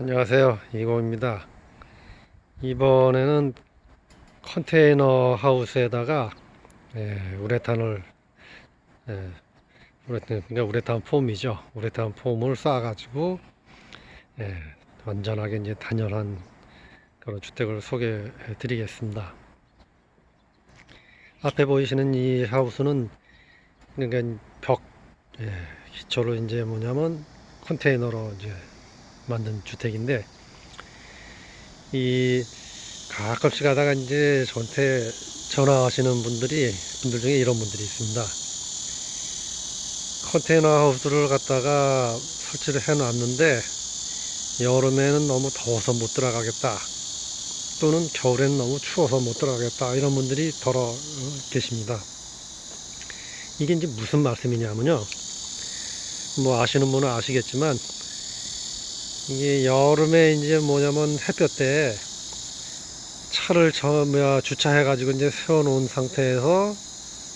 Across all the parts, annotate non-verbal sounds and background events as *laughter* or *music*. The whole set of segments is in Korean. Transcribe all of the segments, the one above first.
안녕하세요. 이공입니다. 이번에는 컨테이너 하우스에다가 예, 우레탄을 예, 우레탄 그러니까 우레탄 폼이죠. 우레탄 폼을 쌓아 가지고 예, 완전하게 이제 단열한 그런 주택을 소개해 드리겠습니다. 앞에 보이시는 이 하우스는 그러니까 벽 예, 기초로 이제 뭐냐면 컨테이너로 이제 만든 주택인데 이 가끔씩 하다가 이제 저한테 전화하시는 분들이 분들 중에 이런 분들이 있습니다. 컨테이너 하우스를 갖다가 설치를 해 놨는데 여름에는 너무 더워서 못 들어가겠다. 또는 겨울에는 너무 추워서 못 들어가겠다. 이런 분들이 더러 어, 계십니다. 이게 이제 무슨 말씀이냐면요. 뭐 아시는 분은 아시겠지만 이게 여름에 이제 뭐냐면 햇볕 때 차를 저 뭐야 주차해 가지고 이제 세워 놓은 상태에서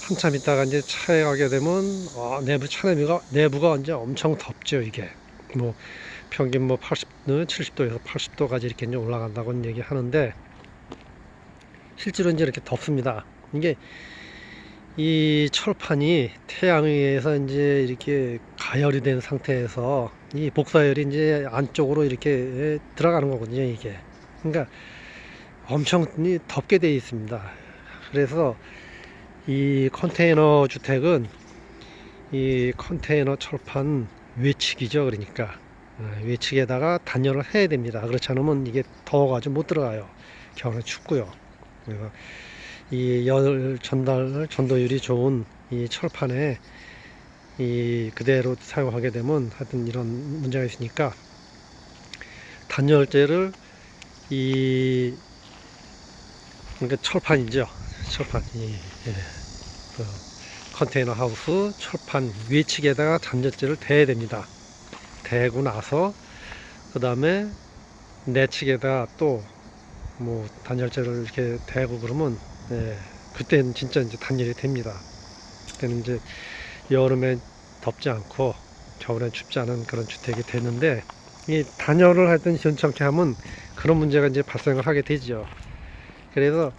한참 있다가 이제 차에 가게 되면 아, 내부 차 내부가 내부가 이제 엄청 덥죠 이게 뭐 평균 뭐 80, 70도에서 80도까지 이렇게 이제 올라간다고 얘기하는데 실제로 이제 이렇게 덥습니다. 이게 이 철판이 태양에 의해서 이제 이렇게 가열이 된 상태에서 이 복사열이 이제 안쪽으로 이렇게 들어가는 거거든요, 이게. 그러니까 엄청 이 덥게 되어 있습니다. 그래서 이 컨테이너 주택은 이 컨테이너 철판 외측이죠, 그러니까. 어, 외측에다가 단열을 해야 됩니다. 그렇지 않으면 이게 더워가지고 못 들어가요. 겨울에 춥고요. 그래서 이 열 전달 전도율이 좋은 이 철판에 이 그대로 사용하게 되면 하여튼 이런 문제가 있으니까 단열재를 이 그러니까 철판이죠 철판 이 예. 그 컨테이너 하우스 철판 위측에다가 단열재를 대야 됩니다 대고 나서 그 다음에 내측에다 또 뭐 단열재를 이렇게 대고 그러면 예, 그때는 진짜 이제 단열이 됩니다. 그때는 이제 여름에 덥지 않고 겨울엔 춥지 않은 그런 주택이 되는데 이 단열을 하여튼 시원찮게 하면 그런 문제가 이제 발생을 하게 되죠. 그래서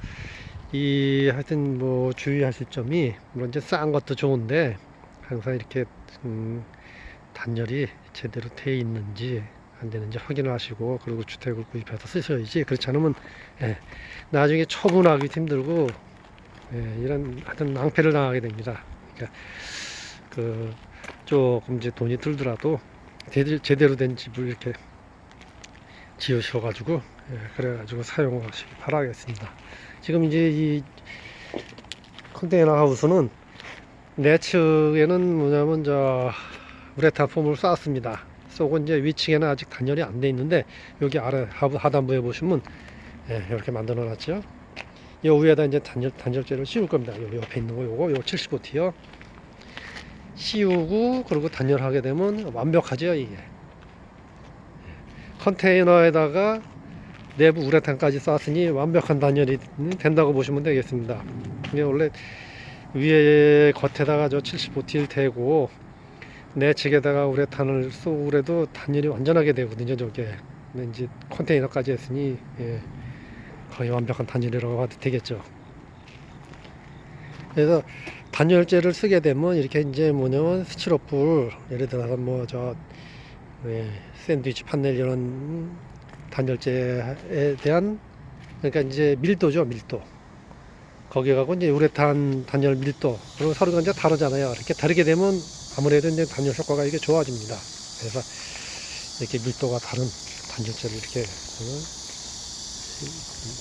이 하여튼 뭐 주의하실 점이 물론 이제 싼 것도 좋은데 항상 이렇게 음, 단열이 제대로 돼 있는지 안 되는지 확인을 하시고 그리고 주택을 구입해서 쓰셔야지 그렇지 않으면 예, 나중에 처분하기 힘들고 예, 이런 하여튼 낭패를 당하게 됩니다. 그러니까 그 조금 이제 돈이 들더라도 제대로, 된 집을 이렇게 지으셔가지고 예, 그래가지고 사용하시기 바라겠습니다. 지금 이제 이 컨테이너 하우스는 내측에는 뭐냐면 저 우레탄 폼을 쌓았습니다. 쏘고 이제 위층에는 아직 단열이 안 돼 있는데 여기 아래 하단부에 보시면 예, 이렇게 만들어 놨죠. 요 위에다 이제 단열 단열재를 씌울 겁니다. 요 옆에 있는 거 요거 요 75T요. 씌우고 그리고 단열하게 되면 완벽하죠 이게. 예. 컨테이너에다가 내부 우레탄까지 쐈으니 완벽한 단열이 된다고 보시면 되겠습니다. 이게 원래 위에 겉에다가 저 75T를 대고 내측에다가 우레탄을 쏘고 그래도 단열이 완전하게 되거든요 저게 근데 이제 컨테이너까지 했으니 예, 거의 완벽한 단열이라고 해도 되겠죠 그래서 단열재를 쓰게 되면 이렇게 이제 뭐냐면 스티로폴 예를 들어서 뭐저 예, 샌드위치 판넬 이런 단열재에 대한 그러니까 이제 밀도죠 밀도 거기에 가고 이제 우레탄 단열 밀도 그리고 서로가 이제 다르잖아요 이렇게 다르게 되면 아무래도 이제 단열 효과가 이게 좋아집니다. 그래서 이렇게 밀도가 다른 단열재를 이렇게 어,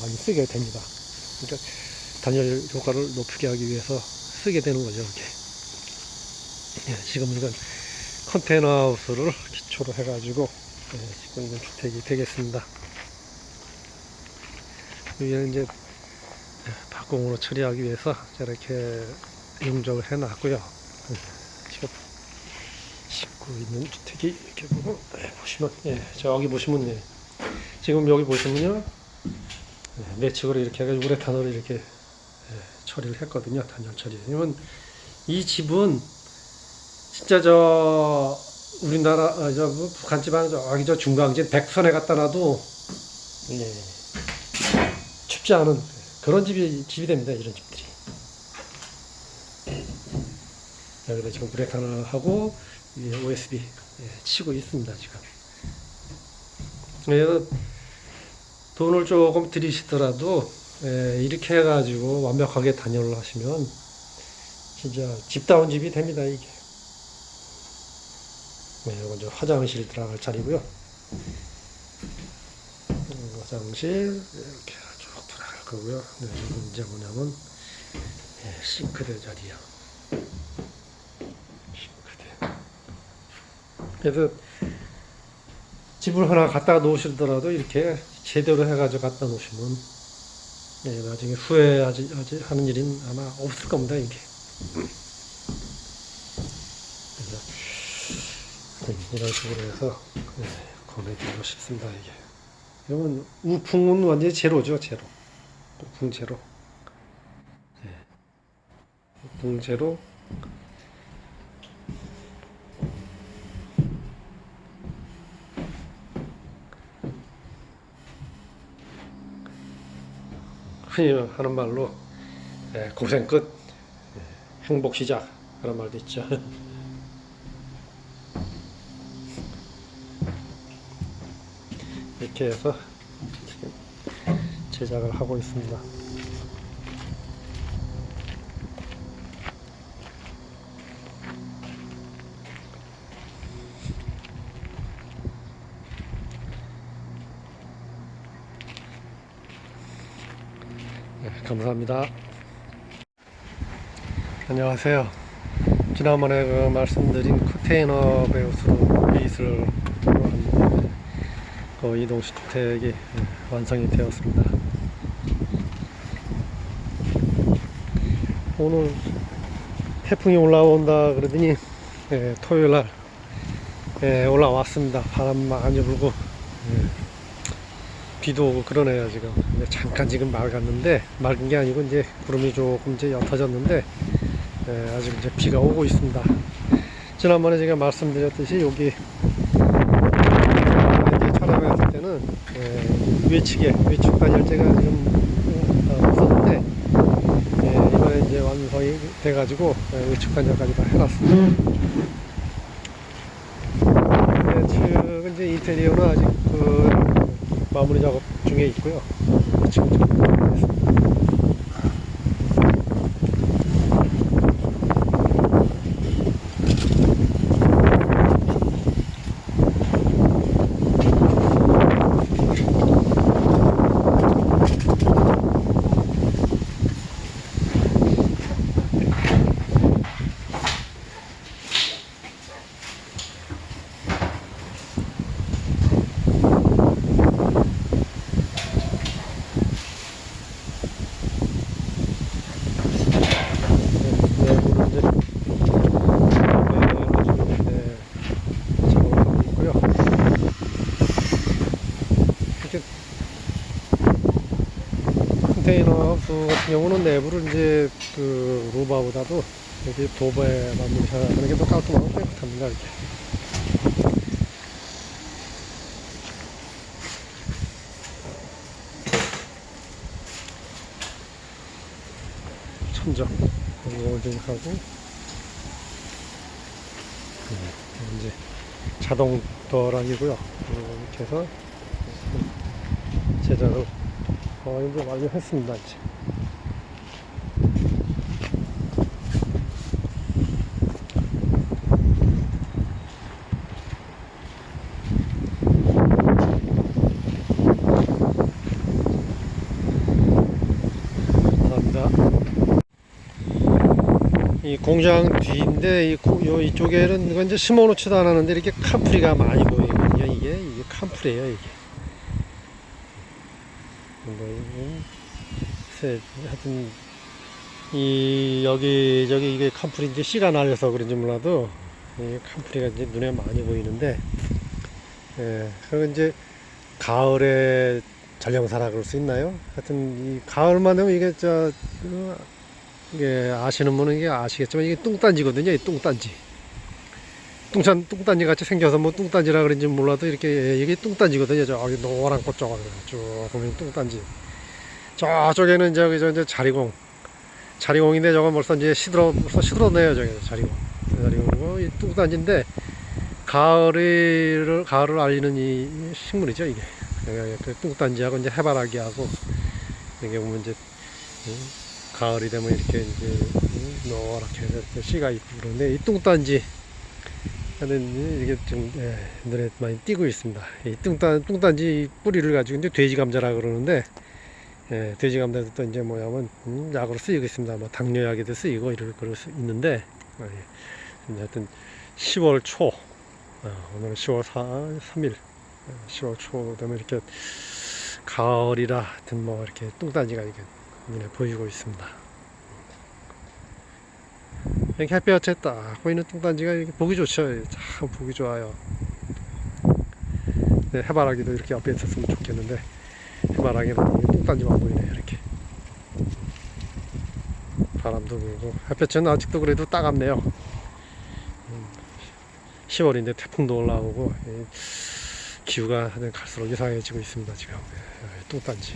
많이 쓰게 됩니다. 그러니까 단열 효과를 높이게 하기 위해서 쓰게 되는 거죠. 이렇게. 예, 지금 이건 컨테이너 하우스를 기초로 해가지고 예, 지금 이건 주택이 되겠습니다. 위에 이제 박공으로 처리하기 위해서 저렇게 용적을 해놨고요. 지금 짓고 있는 주택이 이렇게 네, 보시면 예 저기 보시면 예 지금 여기 보시면요 예, 내측으로 이렇게 해가지고 우레탄으로 이렇게 예, 처리를 했거든요 단열 처리. 왜냐면 이 집은 진짜 저 우리나라 아, 저 뭐, 북한 지방 저기 저 중강진 백선에 갖다 놔도 예, 춥지 않은 그런 집이 집이 됩니다 이런 집들이. 여기다 지금 브레이크 하나 하고 위에 OSB 예, 치고 있습니다 지금. 그래서 돈을 조금 들이시더라도 예, 이렇게 해가지고 완벽하게 단열을 하시면 진짜 집다운 집이 됩니다 이게. 네, 이건 화장실 들어갈 자리고요. 음, 화장실 이렇게 쭉 들어갈 거고요. 네, 이건 이제 뭐냐면 예, 싱크대 자리요. 싱크대. 그래서 집을 하나 갖다 놓으시더라도 이렇게 제대로 해가지고 갖다 놓으시면 예, 나중에 후회하지 하지- 하는 일은 아마 없을 겁니다 이게. 그래서 네, 이런 식으로 해서 네, 권해드리고 싶습니다 이게. 이건 우풍은 완전히 제로죠 제로. 우풍 제로. 네. 우풍 제로. 흔히 하는 말로 예, 고생 끝 예, 행복 시작 그런 말도 있죠. *laughs* 이렇게 해서 지금 제작을 하고 있습니다. 감사합니다. 안녕하세요. 지난번에 그 말씀드린 컨테이너 베우스 베이스를 한그 이동식 주택이 예, 완성이 되었습니다. 오늘 태풍이 올라온다 그러더니 예, 토요일 날 예, 올라왔습니다. 바람 많이 불고 예, 비도 오고 그러네요 지금. 잠깐 지금 맑았는데 맑은 게 아니고 이제 구름이 조금 이제 옅어졌는데 예, 아직 이제 비가 오고 있습니다. 지난번에 제가 말씀드렸듯이 여기 이제 촬영했을 때는 예, 외측에 외측 단열재가 지금 어, 없었는데 예, 이번에 이제 완성이 돼가지고 예, 외측 단열까지 다 해놨습니다. 외측은 이제 인테리어는 아직 그 마무리 작업 중에 있고요. 지금 작업하겠습니다. 내부를 이제 내부를 지금 네, 작업을 하고 있고요. 이렇게 컨테이너 같은 경우는 내부를 이제 그 로바보다도 여기 도배 마무리 하는 게 더 깔끔하고 깨끗합니다. 이렇게. 천정 롤딩하고 네, 이제 자동 도어락이고요. 이렇게 해서 제작을 거의 이제 완료했습니다. 이제. 이 공장 뒤인데 이 고- 요 이쪽에는 이건 이제 심어놓지도 않았는데 이렇게 칸프리가 많이 보이거든요. 이게 이게 칸프리예요 이게. 뭐 이거 글쎄 하여튼 이 여기 저기 이게 칸프리인지 씨가 날려서 그런지 몰라도 이 칸프리가 이제 눈에 많이 보이는데 예 그리고 이제 가을에 전령사라 그럴 수 있나요? 하여튼 이 가을만 되면 이게 저 어, 이게 아시는 분은 이게 아시겠지만 이게 뚱딴지거든요. 이 뚱딴지. 뚱산 뚱딴지 같이 생겨서 뭐 뚱딴지라 그런지 몰라도 이렇게 예, 이게 뚱딴지거든요. 저기 노란 꽃 저거 쭉 보면 뚱딴지. 저쪽에는 저기 저 이제 자리공. 자리공인데 저거 벌써 이제 시들어 벌써 시들었네요 저기 자리공. 자리공이고 이 뚱딴지인데 가을을 가을을 알리는 이 식물이죠 이게. 예, 그 뚱딴지하고 이제 해바라기하고 이게 보면 이제 음, 가을이 되면 이렇게 이제 음, 노랗게 이렇게 씨가 있고 그런데 이 뚱딴지 하는 이게 좀 예, 눈에 많이 띄고 있습니다. 이 뚱딴 뚱딴지 뿌리를 가지고 이제 돼지 감자라 그러는데 예, 돼지 감자도 또 이제 뭐냐면 음, 약으로 쓰이고 있습니다. 뭐 당뇨약에도 쓰이고 이럴 그럴 수 있는데 예, 근데 하여튼 10월 초 어, 오늘은 10월 4, 3일 10월 초 되면 이렇게 가을이라 하여튼 뭐 이렇게 뚱딴지가 이렇게 눈에 보이고 있습니다. 이렇게 햇볕에 딱 보이는 뚱딴지가 이렇게 보기 좋죠. 참 보기 좋아요. 네, 해바라기도 이렇게 옆에 있었으면 좋겠는데 해바라기는 뚱딴지만 보이네요. 이렇게 바람도 불고 햇볕은 아직도 그래도 따갑네요. 음, 10월인데 태풍도 올라오고 이 기후가 갈수록 이상해지고 있습니다. 지금 예, 뚱딴지.